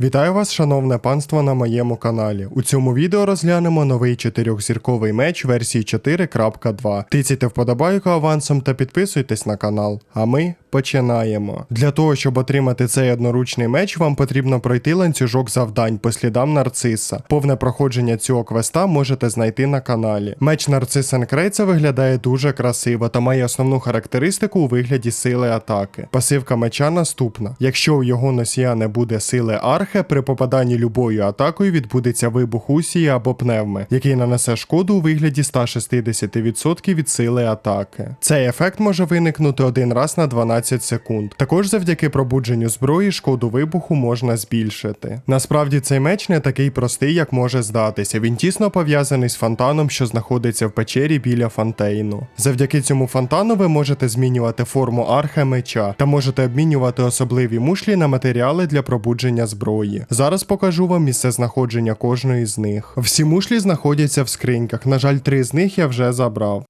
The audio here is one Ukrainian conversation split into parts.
Вітаю вас, шановне панство, на моєму каналі. У цьому відео розглянемо новий чотирьохзірковий меч версії 4.2. Тицяйте вподобайку авансом та підписуйтесь на канал. А ми починаємо. Для того, щоб отримати цей одноручний меч, вам потрібно пройти ланцюжок завдань по слідам нарциса. Повне проходження цього квеста можете знайти на каналі. Меч Нарцис Енкрейца виглядає дуже красиво та має основну характеристику у вигляді сили атаки. Пасивка меча наступна: якщо у його носія не буде сили архе, при попаданні любою атакою відбудеться вибух усії або пневми, який нанесе шкоду у вигляді 160% від сили атаки. Цей ефект може виникнути один раз на 12 секунд. Також завдяки пробудженню зброї шкоду вибуху можна збільшити. Насправді цей меч не такий простий, як може здатися. Він тісно пов'язаний з фонтаном, що знаходиться в печері біля фонтейну. Завдяки цьому фонтану ви можете змінювати форму архе меча та можете обмінювати особливі мушлі на матеріали для пробудження зброї. Зараз покажу вам місце знаходження кожної з них. Всі мушлі знаходяться в скриньках. На жаль, три з них я вже забрав.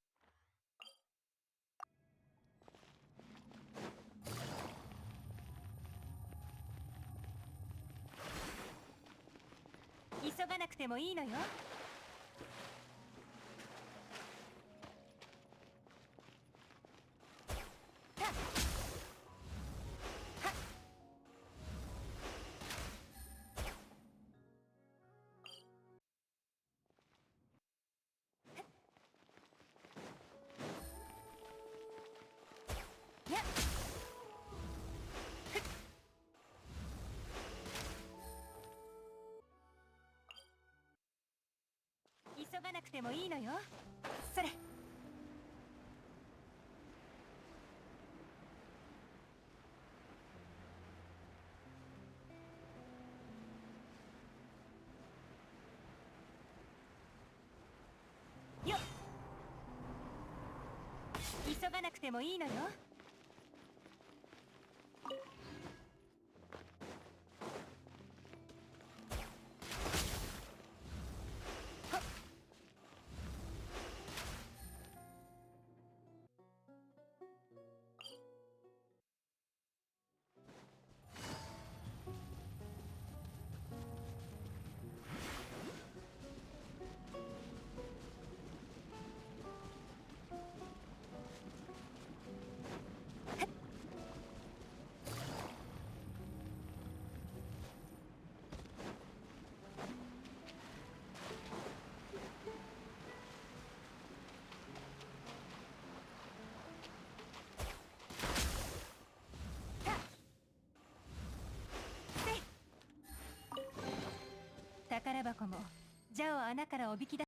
急がなくてもいいのよ。急がなくてもいいのよそれ。よっ。急がなくてもいいのよ。宝箱もジャを穴からおびき出